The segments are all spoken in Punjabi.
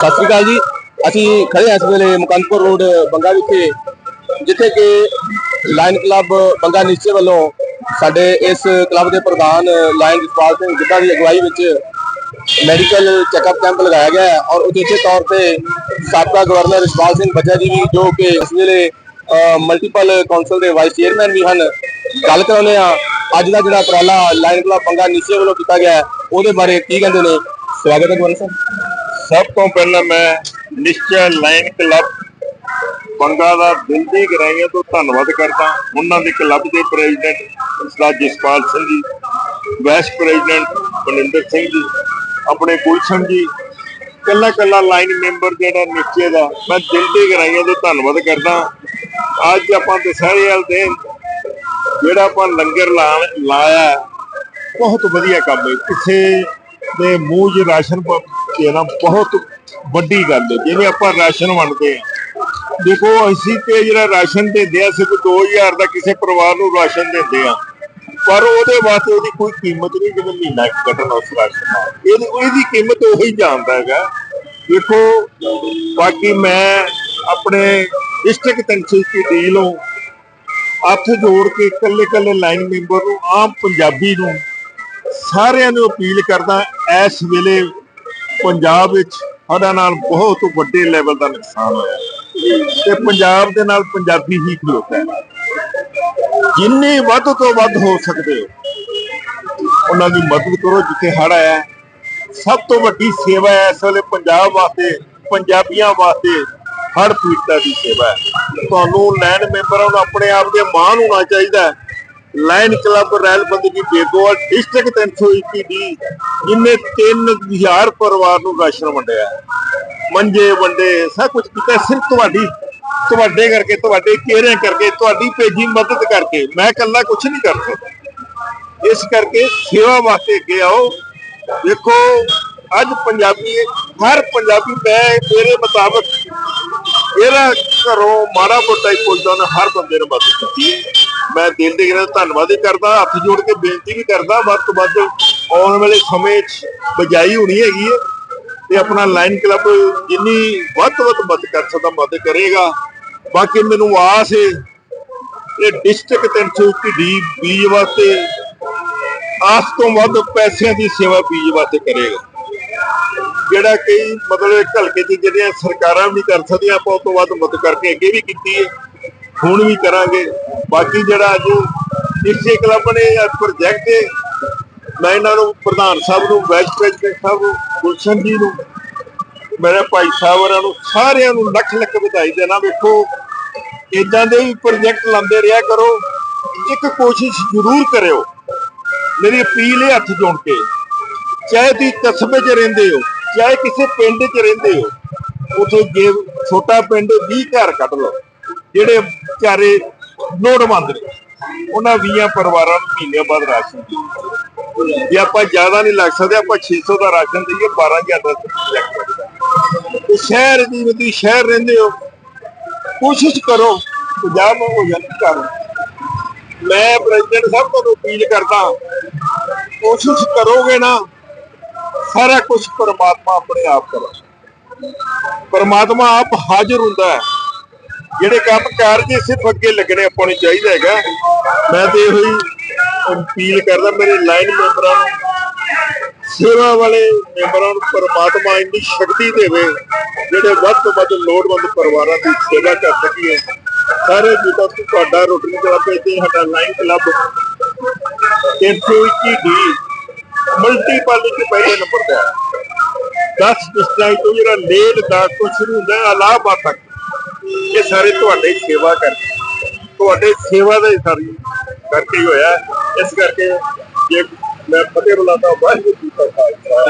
ਸਤਿ ਸ਼੍ਰੀ ਅਕਾਲ ਜੀ। ਅਸੀਂ ਖੜੇ ਹਾਂ ਇਸ ਵੇਲੇ ਮੁਕੰਦਪੁਰ ਰੋਡ, ਬੰਗਾ ਵਿਖੇ, ਜਿੱਥੇ ਕਿ ਲਾਇਨ ਕਲੱਬ ਬੰਗਾ ਨਿਸ਼ਚੇ ਵੱਲੋਂ ਸਾਡੇ ਇਸ ਕਲੱਬ ਦੇ ਪ੍ਰਧਾਨ ਲਾਇਨ ਜਸਪਾਲ ਸਿੰਘ ਜਿੱਦਾਂ ਦੀ ਅਗਵਾਈ ਵਿੱਚ ਮੈਡੀਕਲ ਚੈੱਕਅਪ ਕੈਂਪ ਲਗਾਇਆ ਗਿਆ ਹੈ ਔਰ ਉਚੇਚੇ ਤੌਰ ਤੇ ਸਾਬਕਾ ਗਵਰਨਰ ਇਸ਼ਪਾਲ ਸਿੰਘ ਬੱਜਾ ਜੀ ਵੀ, ਜੋ ਕਿ ਇਸ ਵੇਲੇ ਮਲਟੀਪਲ ਕਾਉਂਸਲ ਦੇ ਵਾਈਸ ਚੇਅਰਮੈਨ ਵੀ ਹਨ, ਗੱਲ ਕਰਾਉਂਦੇ ਆ ਅੱਜ ਦਾ ਜਿਹੜਾ ਉਪਰਾਲਾ ਲਾਇਨ ਕਲੱਬ ਬੰਗਾ ਨਿਸ਼ਚੇ ਵੱਲੋਂ ਕੀਤਾ ਗਿਆ ਉਹਦੇ ਬਾਰੇ ਕੀ ਕਹਿੰਦੇ ਨੇ? ਸਵਾਗਤ ਹੈ ਗਵਰਨਰ ਸਾਹਿਬ ਸਭ ਤੋਂ ਪਹਿਲਾਂ ਮੈਂ ਨਿਸ਼ਚੈ ਲਾਈਨ ਕਲੱਬ ਬੰਗਾ ਦਾ ਦਿਲ ਦੀ ਗਹਿਰਾਈਆਂ ਤੋਂ ਧੰਨਵਾਦ ਕਰਦਾ। ਉਹਨਾਂ ਦੇ ਕਲੱਬ ਦੇ ਪ੍ਰੈਜ਼ੀਡੈਂਟ ਸਰਦਾਰ ਜਸਪਾਲ ਸਿੰਘ ਜੀ, ਵਾਈਸ ਪ੍ਰੈਜ਼ੀਡੈਂਟ ਬਨਿੰਦਰ ਸਿੰਘ ਜੀ, ਆਪਣੇ ਗੁਲਸ਼ਨ ਜੀ ਕੱਲਾ ਕੱਲਾ ਲਾਈਨ ਮੈਂਬਰ ਜਿਹੜਾ ਨਿਸ਼ਚੈ ਦਾ, ਮੈਂ ਦਿਲ ਦੀ ਗਹਿਰਾਈਆਂ ਤੋਂ ਧੰਨਵਾਦ ਕਰਦਾ। ਅੱਜ ਆਪਾਂ ਦਸਹਿਰੇ ਵਾਲੇ ਦਿਨ ਜਿਹੜਾ ਆਪਾਂ ਲੰਗਰ ਲਾ- ਲਾਇਆ, ਬਹੁਤ ਵਧੀਆ ਕੰਮ ਹੈ। ਕਿਸੇ ਦੇ ਮੂੰਹ 'ਚ ਰਾਸ਼ਨ ਪ- ਦੇਣਾ ਬਹੁਤ ਵੱਡੀ ਗੱਲ ਹੈ, ਜਿਵੇਂ ਆਪਾਂ ਰਾਸ਼ਨ ਵੰਡਦੇ ਆ ਦੇਖੋ, ਅਸੀਂ ਤੇ ਜਿਹੜਾ ਰਾਸ਼ਨ ਦਿੰਦੇ ਆ ਸਿਰਫ 2000 ਦਾ ਕਿਸੇ ਪਰਿਵਾਰ ਨੂੰ ਰਾਸ਼ਨ ਦਿੰਦੇ ਆ ਪਰ ਉਹਦੇ ਵਾਸਤੇ ਉਹਦੀ ਕੋਈ ਕੀਮਤ ਨਹੀਂ, ਜਿਵੇਂ ਮਹੀਨਾ ਕੱਟਣ ਉਸ ਰਾਸ਼ਨ ਨਾਲ। ਇਹਦੀ ਉਹਦੀ ਕੀਮਤ ਉਹੀ ਜਾਣਦਾ ਹੈਗਾ। ਦੇਖੋ, ਬਾਕੀ ਮੈਂ ਆਪਣੇ ਡਿਸਟ੍ਰਿਕਟ ਤਨਖੀਹ ਦੀ ਡੀਲੋਂ ਹੱਥ ਜੋੜ ਕੇ ਇਕੱਲੇ ਇਕੱਲੇ ਲਾਈਨ ਮੈਂਬਰ ਨੂੰ, ਆਮ ਪੰਜਾਬੀ ਨੂੰ ਸਾਰਿਆਂ ਨੂੰ ਅਪੀਲ ਕਰਦਾ, ਇਸ ਵੇਲੇ ਪੰਜਾਬ ਵਿੱਚ ਸਾਡਾ ਨਾਲ ਬਹੁਤ ਵੱਡੇ ਲੈਵਲ ਦਾ ਨੁਕਸਾਨ ਹੋਇਆ। ਤੇ ਪੰਜਾਬ ਦੇ ਨਾਲ ਪੰਜਾਬੀ ਹੀ ਖਲੋਤਾ ਹੈ। ਜਿੰਨੀ ਵੱਧ ਤੋਂ ਵੱਧ ਹੋ ਸਕਦੇ ਹੋ, ਉਹਨਾਂ ਦੀ ਮਦਦ ਕਰੋ, ਜਿੱਥੇ ਹੜ ਆਇਆ ਹੈ। ਸਭ ਤੋਂ ਵੱਡੀ ਸੇਵਾ ਹੈ ਇਸ ਵੇਲੇ ਪੰਜਾਬ ਵਾਸਤੇ, ਪੰਜਾਬੀਆਂ ਵਾਸਤੇ ਹੜ ਪੀੜਤਾਂ ਦੀ ਸੇਵਾ ਹੈ। ਤੁਹਾਨੂੰ ਲੈਂਡ ਮੈਂਬਰਾਂ ਨੂੰ ਆਪਣੇ ਆਪ ਦੇ ਮਾਣ ਹੋਣਾ ਚਾਹੀਦਾ ਹੈ। ਲਾਇਨ ਕਲੱਬ ਰੈਲ ਬੰਦਗੀ ਬੇਗੋਲ ਡਿਸਟ੍ਰਿਕਟ 321 ਦੀ, ਜਿੰਨੇ 3000 ਪਰਿਵਾਰ ਨੂੰ ਰਾਸ਼ਨ ਵੰਡਿਆ। ਹੈ। ਮੰਜੇ ਵੰਡੇ, ਸਭ ਕੁਝ ਕੀਤਾ, ਸਿਰਫ ਤੁਹਾਡੀ, ਤੁਹਾਡੇ ਕਰਕੇ, ਤੁਹਾਡੇ ਚਿਹਰਿਆਂ ਕਰਕੇ, ਤੁਹਾਡੀ ਭੇਜੀ ਮਦਦ ਕਰਕੇ। ਮੈਂ ਇਕੱਲਾ ਕੁਝ ਨਹੀਂ ਕਰ ਸਕਦਾ ਇਸ ਕਰਕੇ ਸੇਵਾ ਵਾਸਤੇ ਅੱਗੇ ਆਓ। ਦੇਖੋ, ਅੱਜ ਪੰਜਾਬੀ, ਹਰ ਪੰਜਾਬੀ, ਮੈਂ ਮੇਰੇ ਮੁਤਾਬਕ ਇਹਦਾ ਘਰੋਂ ਮਾੜਾ ਮੋਟਾ ਹੀ ਪੁੱਛਦਾ ਉਹਨੇ ਹਰ ਬੰਦੇ ਨੂੰ ਮਦਦ ਕੀਤੀ। ਮੈਂ ਦਿਲ ਦੇ ਨਾਲ ਧੰਨਵਾਦ ਹੀ ਕਰਦਾ, ਹੱਥ ਜੋੜ ਕੇ ਬੇਨਤੀ ਵੀ ਕਰਦਾ, ਵੱਧ ਤੋਂ ਵੱਧ ਆਉਣ ਵਾਲੇ ਸਮੇਂ 'ਚ ਬਜਾਈ ਹੋਣੀ ਹੈਗੀ ਹੈ ਤੇ ਆਪਣਾ ਲਾਈਨ ਕਲੱਬ ਜਿੰਨੀ ਵੱਧ ਤੋਂ ਵੱਧ ਮਦਦ ਕਰ ਸਕਦਾ, ਮਦਦ ਕਰੇਗਾ। ਬਾਕੀ ਮੈਨੂੰ ਆਸ ਹੈ, ਇਹ ਡਿਸਟ੍ਰਿਕਟ 321 ਡੀ ਬੀਜ ਵਾਸਤੇ ਆਸ ਤੋਂ ਵੱਧ ਪੈਸਿਆਂ ਦੀ ਸੇਵਾ ਬੀਜ ਵਾਸਤੇ ਕਰੇਗਾ। ਜਿਹੜਾ ਕਈ ਮਤਲਬ ਹਲਕੇ 'ਚ ਜਿਹੜੀਆਂ ਸਰਕਾਰਾਂ ਵੀ ਕਰ ਸਕਦੀਆਂ, ਆਪਾਂ ਉਹ ਤੋਂ ਵੱਧ ਮਦਦ ਕਰਕੇ ਅੱਗੇ ਵੀ ਕੀਤੀ ਹੈ। ਹੁਣ ਵੀ ਕਰਾਂਗੇ। ਬਾਕੀ ਜਿਹੜਾ ਅੱਜ ਇਸੇ ਕਲੱਬ ਨੇ ਇਹ ਪ੍ਰੋਜੈਕਟ ਮੈਂ ਇਹਨਾਂ ਨੂੰ ਪ੍ਰਧਾਨ ਸਾਹਿਬ ਨੂੰ ਵਾਈਸ ਪ੍ਰੈਜ਼ੀਡੈਂਟ ਸਾਹਿਬ ਨੂੰ, ਗੁਲਸ਼ਨ ਜੀ ਨੂੰ, ਮੇਰੇ ਭਾਈ ਸਾਹਿਬ ਨੂੰ, ਸਾਰਿਆਂ ਨੂੰ ਲੱਖ ਲੱਖ ਵਧਾਈ ਦੇਣਾ। ਵੇਖੋ ਇਦਾਂ ਦੇ ਵੀ ਪ੍ਰੋਜੈਕਟ ਲਾਉਂਦੇ ਰਿਹਾ ਕਰੋ। ਇੱਕ ਕੋਸ਼ਿਸ਼ ਜ਼ਰੂਰ ਕਰਿਓ। ਮੇਰੀ ਅਪੀਲ ਹੈ ਹੱਥ ਜੋੜ ਕੇ, ਚਾਹੇ ਤੁਸੀਂ ਕਸਬੇ 'ਚ ਰਹਿੰਦੇ ਹੋ, ਚਾਹੇ ਕਿਸੇ ਪਿੰਡ 'ਚ ਰਹਿੰਦੇ ਹੋ, ਉਥੇ ਜੇ ਛੋਟਾ ਪਿੰਡ 20 ਘਰ ਕੱਢ ਲਓ, ਜਿਹੜੇ ਵਿਚਾਰੇ ਲੋੜਵੰਦ ਨੇ। ਉਹਨਾਂ 20 ਪਰਿਵਾਰਾਂ ਨੂੰ ਮਹੀਨੇ ਬਾਅਦ ਰਾਸ਼ਨ ਦਿਓ ਜੇ ਆਪਾਂ ਜ਼ਿਆਦਾ ਨਹੀਂ ਲੱਗ ਸਕਦੇ, ਆਪਾਂ 600 ਦਾ ਰਾਸ਼ਨ ਦਈਏ 12000 ਦਾ ਪ੍ਰੋਜੈਕਟ ਤੇ ਸ਼ਹਿਰ ਦੀ ਤੁਸੀਂ ਸ਼ਹਿਰ ਰਹਿੰਦੇ ਹੋ, ਕੋਸ਼ਿਸ਼ ਕਰੋ, ਪੰਜਾਬ ਹੋ ਜਾਣ ਕਰੋ ਮੈਂ ਪ੍ਰੈਜ਼ੀਡੈਂਟ ਸਾਹਿਬ ਤੋਂ ਅਪੀਲ ਕਰਦਾ ਕੋਸ਼ਿਸ਼ ਕਰੋਗੇ ਨਾ, ਸਾਰਾ ਕੁਝ ਪਰਮਾਤਮਾ ਆਪਣੇ ਆਪ ਕਰਦਾ ਪਰਮਾਤਮਾ ਆਪ ਹਾਜ਼ਰ ਹੁੰਦਾ ਹੈ। ਜਿਹੜੇ ਕੰਮ ਕਾਰਜ ਸਿਰਫ ਅੱਗੇ ਲੱਗਣੇ ਆਪਾਂ ਨੂੰ ਚਾਹੀਦਾ ਹੈਗਾ। ਮੈਂ ਤੇ ਇਹੋ ਹੀ ਅਪੀਲ ਕਰਦਾ ਮੇਰੇ ਲਾਈਨ ਮੈਂਬਰਾਂ ਨੂੰ, ਸੇਵਾ ਵਾਲੇ ਮੈਂਬਰਾਂ ਨੂੰ, ਪਰਮਾਤਮਾ ਇੰਨੀ ਸ਼ਕਤੀ ਦੇਵੇ, ਜਿਹੜੇ ਵੱਧ ਤੋਂ ਵੱਧ ਲੋੜਵੰਦ ਪਰਿਵਾਰਾਂ ਦੀ ਸੇਵਾ ਕਰ ਸਕੀਏ। ਸਾਰੇ ਜਿੱਦਾਂ ਕਿ ਤੁਹਾਡਾ ਰੋਟਰੀ ਕਲੱਬ ਤੇ ਸਾਡਾ ਲਾਈਨ ਕਲੱਬ। 321 ਡੀ ਮਲਟੀਪਲ ਵਿੱਚ ਪਹਿਲੇ ਨੰਬਰ ਤੇ ਹੈ 10 ਡਿਸਟ੍ਰਿਕਟ ਤੋਂ ਜਿਹੜਾ ਲੇਹ ਲਦਾਖ ਤੋਂ ਸ਼ੁਰੂ ਹੁੰਦਾ ਹੈ ਇਲਾਹਾਬਾਦ ਤੱਕ। ਇਹ ਸਾਰੇ ਤੁਹਾਡੇ ਸੇਵਾ ਕਰਦੇ ਤੁਹਾਡੇ ਸੇਵਾ ਦਾ ਹੀ ਸਾਰੀ ਕਰਕੇ ਹੀ ਹੋਇਆ। ਇਸ ਕਰਕੇ ਜੇ ਮੈਂ ਫਤਿਹ ਬੁਲਾਤਾ ਵਾਹਿਗੁਰੂ ਜੀ ਕਾ ਖਾਲਸਾ।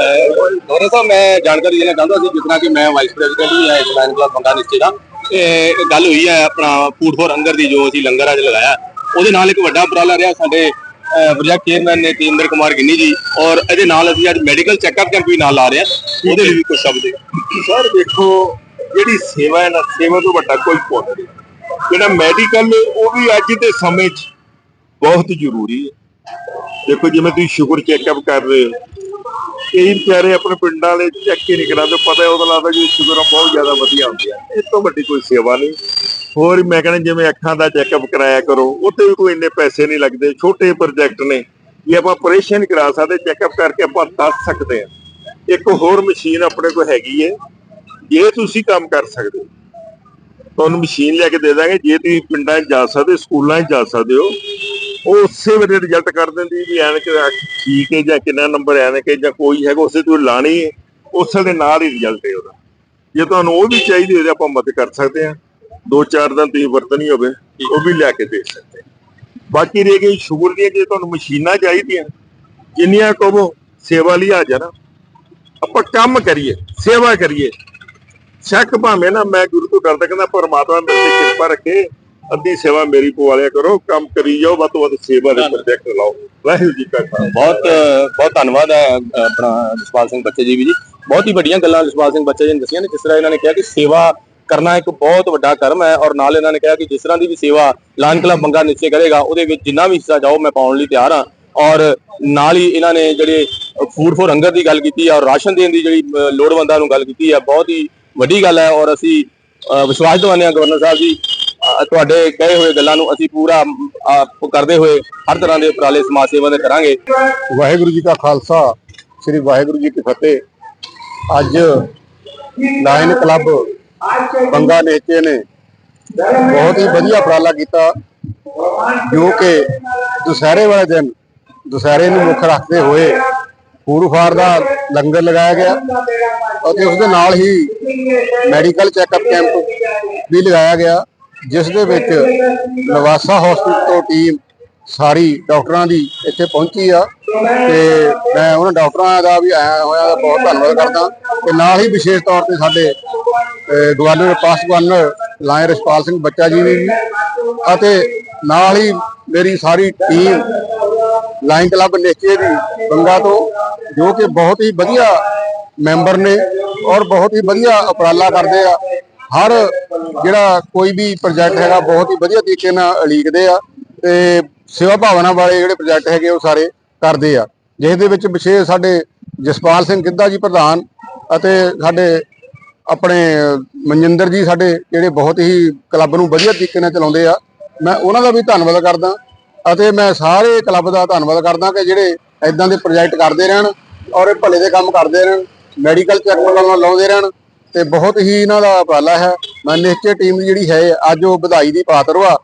ਗੌਰਵ ਸਾਹਿਬ ਮੈਂ ਜਾਣਕਾਰੀ ਦੇਣਾ ਚਾਹੁੰਦਾ ਸੀ ਤਰ੍ਹਾਂ ਕਿ ਮੈਂ ਵਾਈਸ ਪ੍ਰੈਜ਼ੀਡੈਂਟ ਵੀ ਹਾਂ ਇਸ ਲਾਈਨ ਕਲੱਬ ਬੰਗਾ ਨਿਸ਼ਚੇ ਦਾ। ਇਹ ਗੱਲ ਹੋਈ ਹੈ ਆਪਣਾ ਫੂਡ ਫੋਰ ਦੀ ਜੋ ਅਸੀਂ ਲੰਗਰ ਅੱਜ ਲਗਾਇਆ। ਉਹਦੇ ਨਾਲ ਇੱਕ ਵੱਡਾ ਉਪਰਾਲਾ ਰਿਹਾ ਸਾਡੇ ਪ੍ਰੋਜੈਕਟ ਚੇਅਰਮੈਨ ਨੇ ਤੇਂਦਰ ਕੁਮਾਰ ਗਿੰਨੀ ਜੀ। ਔਰ ਇਹਦੇ ਨਾਲ ਅਸੀਂ ਅੱਜ ਮੈਡੀਕਲ ਚੈੱਕਅਪ ਕੈਂਪ ਵੀ ਨਾਲ ਲਾ ਰਹੇ ਹਾਂ। ਉਹਦੇ ਲਈ ਵੀ ਕੁਝ ਸ਼ਬਦ ਸਰ ਦੇਖੋ ਜਿਹੜੀ ਸੇਵਾ ਹੈ ਨਾ, ਸੇਵਾ ਤੋਂ ਵੱਡਾ ਕੋਈ ਪੁੰਨ ਨਹੀਂ। ਜਿਹੜਾ ਮੈਡੀਕਲ ਉਹ ਵੀ ਅੱਜ ਦੇ ਸਮੇਂ 'ਚ ਬਹੁਤ ਜ਼ਰੂਰੀ ਹੈ। ਦੇਖੋ, ਜਿਵੇਂ ਤੁਸੀਂ ਸ਼ੂਗਰ ਚੈੱਕਅਪ ਕਰ ਰਹੇ ਹੋ, ਕਈ ਵਿਚਾਰੇ ਆਪਣੇ ਪਿੰਡਾਂ ਵਾਲੇ ਚੈੱਕ ਹੀ ਨਹੀਂ ਕਰਾਉਂਦੇ, ਪਤਾ ਉਦੋਂ ਲੱਗਦਾ ਜੀ ਸ਼ੂਗਰਾਂ ਬਹੁਤ ਜ਼ਿਆਦਾ ਵਧੀਆ ਹੁੰਦੀਆਂ ਇਹ ਤੋਂ ਵੱਡੀ ਕੋਈ ਸੇਵਾ ਨਹੀਂ। ਹੋਰ ਮੈਂ ਕਹਿੰਦਾ, ਜਿਵੇਂ ਅੱਖਾਂ ਦਾ ਚੈੱਕਅਪ ਕਰਾਇਆ ਕਰੋ ਉੱਤੇ ਵੀ ਕੋਈ ਇੰਨੇ ਪੈਸੇ ਨਹੀਂ ਲੱਗਦੇ, ਛੋਟੇ ਪ੍ਰੋਜੈਕਟ ਨੇ। ਇਹ ਆਪਾਂ ਆਪਰੇਸ਼ਨ ਕਰਾ ਸਕਦੇ ਚੈੱਕਅਪ ਕਰਕੇ ਆਪਾਂ ਦੱਸ ਸਕਦੇ ਹਾਂ। ਇੱਕ ਹੋਰ ਮਸ਼ੀਨ ਆਪਣੇ ਕੋਲ ਹੈਗੀ ਹੈ ਜੇ ਤੁਸੀਂ ਕੰਮ ਕਰ ਸਕਦੇ ਹੋ, ਤੁਹਾਨੂੰ ਮਸ਼ੀਨ ਲੈ ਕੇ ਦੇ ਦਾਂਗੇ, ਜੇ ਤੁਸੀਂ ਪਿੰਡਾਂ 'ਚ ਜਾ ਸਕਦੇ, ਸਕੂਲਾਂ 'ਚ ਜਾ ਸਕਦੇ ਹੋ, ਉਹ ਉਸੇ ਵੇਲੇ ਰਿਜ਼ਲਟ ਕਰ ਦਿੰਦੀ ਵੀ ਐਨਕ ਠੀਕ ਹੈ ਜਾਂ ਕਿੰਨਾ ਨੰਬਰ ਐਨਕ ਹੈ ਜਾਂ ਕੋਈ ਹੈਗਾ, ਉਸੇ ਤੋਂ ਲਾਣੀ ਹੈ, ਉਸੇ ਦੇ ਨਾਲ ਹੀ ਰਿਜ਼ਲਟ ਹੈ ਉਹਦਾ। ਜੇ ਤੁਹਾਨੂੰ ਉਹ ਵੀ ਚਾਹੀਦੀ ਹੋਵੇ, ਆਪਾਂ ਮਦਦ ਕਰ ਸਕਦੇ ਹਾਂ। ਦੋ ਚਾਰ ਦਿਨ ਤੁਸੀਂ ਵਰਤਣੀ ਹੋਵੇ, ਉਹ ਵੀ ਲੈ ਕੇ ਦੇ ਸਕਦੇ ਬਾਕੀ ਰਹਿ ਗਈ ਸ਼ੂਗਰ ਦੀਆਂ ਜੇ ਤੁਹਾਨੂੰ ਮਸ਼ੀਨਾਂ ਚਾਹੀਦੀਆਂ, ਜਿੰਨੀਆਂ ਕਹੋ ਸੇਵਾ ਲਈ ਆ ਜਾਣਾ, ਆਪਾਂ ਕੰਮ ਕਰੀਏ, ਸੇਵਾ ਕਰੀਏ। ਸ਼ੱਕ ਭਾਵੇਂ ਨਾ ਮੈਂ ਗੁਰੂ ਤੋਂ ਕਰਦਾ ਕਹਿੰਦਾ, ਪਰਮਾਤਮਾ ਮੇਰੇ ਤੇ ਕਿਰਪਾ ਰੱਖੇ, ਅੱਧੀ ਸੇਵਾ ਮੇਰੀ ਪਵਾਲਿਆ ਕਰੋ, ਕੰਮ ਕਰੀ ਜਾਓ, ਵੱਧ ਤੋਂ ਵੱਧ ਸੇਵਾ ਦੇ ਪ੍ਰੋਜੈਕਟ ਲਾਓ। ਵਾਹਿਗੁਰੂ ਜੀ ਕਾ ਖਾਲਸਾ। ਬਹੁਤ ਬਹੁਤ ਧੰਨਵਾਦ ਹੈ, ਆਪਣਾ ਜਸਪਾਲ ਸਿੰਘ ਬੱਚੇ ਜੀ ਵੀ ਜੀ। ਬਹੁਤ ਹੀ ਵੱਡੀਆਂ ਗੱਲਾਂ ਜਸਪਾਲ ਸਿੰਘ ਬੱਚੇ ਜੀ ਨੇ ਦੱਸੀਆਂ ਨੇ, ਜਿਸ ਤਰ੍ਹਾਂ ਇਹਨਾਂ ਨੇ ਕਿਹਾ ਕਿ ਸੇਵਾ ਕਰਨਾ ਇੱਕ ਬਹੁਤ ਵੱਡਾ ਕਰਮ ਹੈ ਔਰ ਨਾਲ ਇਹਨਾਂ ਨੇ ਕਿਹਾ ਕਿ ਜਿਸ ਤਰ੍ਹਾਂ ਦੀ ਵੀ ਸੇਵਾ ਲਾਇਨ ਕਲੱਬ ਬੰਗਾ ਨਿਸ਼ਚੈ ਕਰੇਗਾ, ਉਹਦੇ ਵਿੱਚ ਜਿੰਨਾ ਵੀ ਹਿੱਸਾ ਜਾਓ, ਮੈਂ ਪਾਉਣ ਲਈ ਤਿਆਰ ਹਾਂ। ਔਰ ਨਾਲ ਹੀ ਇਹਨਾਂ ਨੇ ਜਿਹੜੇ ਫੂਡ ਫੋਰ ਹੰਗਰ ਦੀ ਗੱਲ ਕੀਤੀ ਹੈ ਔਰ ਰਾਸ਼ਨ ਦੇਣ ਦੀ ਜਿਹੜੀ ਲੋੜਵੰਦਾਂ ਨੂੰ ਗੱਲ ਕੀਤੀ ਹੈ, ਬਹੁਤ ਹੀ ਵੱਡੀ ਗੱਲ ਹੈ ਔਰ ਅਸੀਂ ਵਿਸ਼ਵਾਸ ਦਿਵਾਉਂਦੇ ਹਾਂ ਗਵਰਨਰ ਸਾਹਿਬ ਜੀ। ਤੁਹਾਡੇ ਕਹੇ ਹੋਏ ਗੱਲਾਂ ਨੂੰ ਅਸੀਂ ਪੂਰਾ ਕਰਦੇ ਹੋਏ ਹਰ ਤਰ੍ਹਾਂ ਦੇ ਉਪਰਾਲੇ ਸਮਾਜ ਸੇਵਾ ਦੇ ਕਰਾਂਗੇ। ਵਾਹਿਗੁਰੂ ਜੀ ਕਾ ਖਾਲਸਾ, ਸ੍ਰੀ ਵਾਹਿਗੁਰੂ ਜੀ ਕੀ ਫਤਿਹ। ਅੱਜ ਲਾਇਨ ਕਲੱਬ ਬੰਗਾ ਨੇਚੇ ਨੇ ਬਹੁਤ ਹੀ ਵਧੀਆ ਉਪਰਾਲਾ ਕੀਤਾ, ਜੋ ਕਿ ਦੁਸਹਿਰੇ ਵਾਲੇ ਦਿਨ, ਦੁਸਹਿਰੇ ਨੂੰ ਮੁੱਖ ਰੱਖਦੇ ਹੋਏ ਫੂਡ ਫਾਰ ਦਾ ਲੰਗਰ ਲਗਾਇਆ ਗਿਆ ਅਤੇ ਉਸ ਦੇ ਨਾਲ ਹੀ ਮੈਡੀਕਲ ਚੈੱਕਅਪ ਕੈਂਪ ਵੀ ਲਗਾਇਆ ਗਿਆ, ਜਿਸ ਦੇ ਵਿੱਚ ਨਵਾਸਾ ਹਸਪੀਟਲ ਤੋਂ ਟੀਮ ਸਾਰੀ ਡਾਕਟਰਾਂ ਦੀ ਇੱਥੇ ਪਹੁੰਚੀ ਆ ਤੇ ਮੈਂ ਉਹਨਾਂ ਡਾਕਟਰਾਂ ਦਾ ਵੀ ਆਇਆ ਹੋਇਆ ਦਾ ਬਹੁਤ ਧੰਨਵਾਦ ਕਰਦਾ। ਤੇ ਨਾਲ ਹੀ ਵਿਸ਼ੇਸ਼ ਤੌਰ ਤੇ ਸਾਡੇ governor past governor Lion Rashpal Singh Bacha ji ਨੇ ਵੀ, ਅਤੇ ਨਾਲ ਹੀ ਮੇਰੀ ਸਾਰੀ ਟੀਮ ਲਾਈਨ ਕਲੱਬ ਨੇਚੇ ਦੀ ਬੰਗਾ ਤੋਂ, ਜੋ ਕਿ ਬਹੁਤ ਹੀ ਵਧੀਆ ਮੈਂਬਰ ਨੇ ਔਰ ਬਹੁਤ ਹੀ ਵਧੀਆ ਉਪਰਾਲਾ ਕਰਦੇ ਆ। ਹਰ ਜਿਹੜਾ ਕੋਈ ਵੀ ਪ੍ਰੋਜੈਕਟ ਹੈਗਾ, ਬਹੁਤ ਹੀ ਵਧੀਆ ਤਰੀਕੇ ਨਾਲ ਉਲੀਕਦੇ ਆ ਤੇ ਸੇਵਾ ਭਾਵਨਾ ਵਾਲੇ ਜਿਹੜੇ ਪ੍ਰੋਜੈਕਟ ਹੈਗੇ ਉਹ ਸਾਰੇ ਕਰਦੇ ਆ। ਜਿਸ ਦੇ ਵਿੱਚ ਵਿਸ਼ੇਸ਼ ਸਾਡੇ ਜਸਪਾਲ ਸਿੰਘ ਗਿੱਧਾ ਜੀ ਪ੍ਰਧਾਨ ਅਤੇ ਸਾਡੇ ਆਪਣੇ ਮਨਜਿੰਦਰ ਜੀ ਸਾਡੇ ਜਿਹੜੇ ਬਹੁਤ ਹੀ ਕਲੱਬ ਨੂੰ ਵਧੀਆ ਤਰੀਕੇ ਨਾਲ ਚਲਾਉਂਦੇ ਆ। ਮੈਂ ਉਹਨਾਂ ਦਾ ਵੀ ਧੰਨਵਾਦ ਕਰਦਾ। ਅਤੇ ਮੈਂ ਸਾਰੇ ਕਲੱਬ ਦਾ ਧੰਨਵਾਦ ਕਰਦਾ ਕਿ ਜਿਹੜੇ ਇਦਾਂ ਦੇ ਪ੍ਰੋਜੈਕਟ ਕਰਦੇ ਰਹਿਣ ਔਰ ਇਹ ਭਲੇ ਦੇ ਕੰਮ ਕਰਦੇ ਰਹਿਣ, ਮੈਡੀਕਲ ਚੈੱਕਅਪ ਲਾਉਂਦੇ ਰਹਿਣ ਤੇ ਬਹੁਤ ਹੀ ਇਹਨਾਂ ਦਾ ਉਪਰਾਲਾ ਹੈ। ਮੈਂ ਨਿਸ਼ਚੇ ਟੀਮ ਦੀ ਜਿਹੜੀ ਹੈ, ਅੱਜ ਉਹ ਵਧਾਈ ਦੀ ਪਾਤਰ ਵਾ